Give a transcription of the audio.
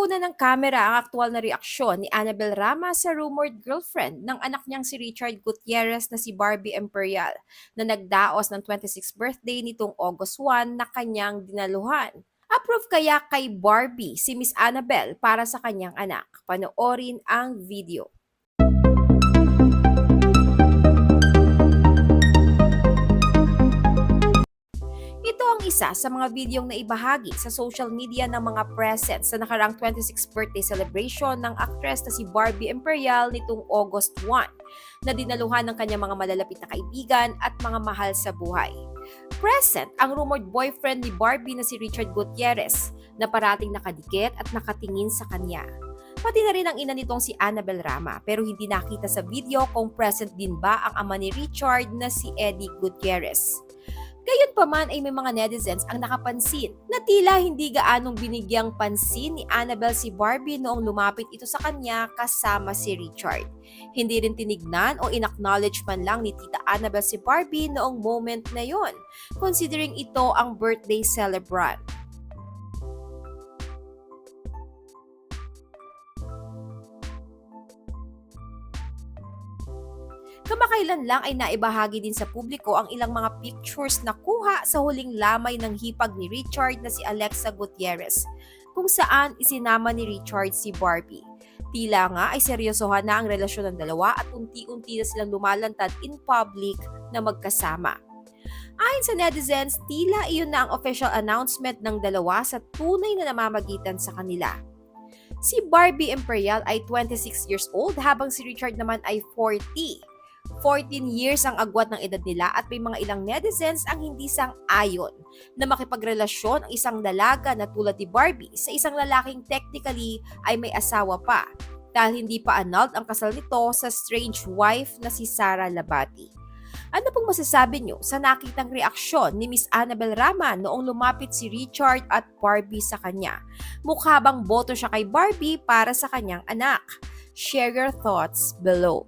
Napagkunan ng kamera ang aktual na reaksyon ni Annabel Rama sa rumored girlfriend ng anak niyang si Richard Gutierrez na si Barbie Imperial na nagdaos ng 26th birthday nitong August 1 na kanyang dinaluhan. Approve kaya kay Barbie si Miss Annabel para sa kanyang anak? Panoorin ang video. Isa sa mga videong naibahagi sa social media ng mga present sa nakarang 26th birthday celebration ng actress na si Barbie Imperial nitong August 1 na dinaluhan ng kanyang mga malalapit na kaibigan at mga mahal sa buhay. Present ang rumored boyfriend ni Barbie na si Richard Gutierrez na parating nakadikit at nakatingin sa kanya. Pati na rin ang ina nitong si Annabel Rama pero hindi nakita sa video kung present din ba ang ama ni Richard na si Eddie Gutierrez. Gayunpaman ay may mga netizens ang nakapansin na tila hindi gaanong binigyang pansin ni Annabel si Barbie noong lumapit ito sa kanya kasama si Richard. Hindi rin tinignan o inacknowledge man lang ni Tita Annabel si Barbie noong moment na yon, considering ito ang birthday celebrant. Kamakailan lang ay naibahagi din sa publiko ang ilang mga pictures na kuha sa huling lamay ng hipag ni Richard na si Alexa Gutierrez, kung saan isinama ni Richard si Barbie. Tila nga ay seryosohan na ang relasyon ng dalawa at unti-unti na silang lumalantad in public na magkasama. Ayon sa netizens, tila iyon na ang official announcement ng dalawa sa tunay na namamagitan sa kanila. Si Barbie Imperial ay 26 years old habang si Richard naman ay 40. 14 years ang agwat ng edad nila at may mga ilang netizens ang hindi sang-ayon na makipagrelasyon ang isang dalaga na tulad ni Barbie sa isang lalaking technically ay may asawa pa dahil hindi pa annulled ang kasal nito sa strange wife na si Sara Labati. Ano pong masasabi nyo sa nakitang reaksyon ni Miss Annabel Rama noong lumapit si Richard at Barbie sa kanya? Mukha bang boto siya kay Barbie para sa kanyang anak? Share your thoughts below.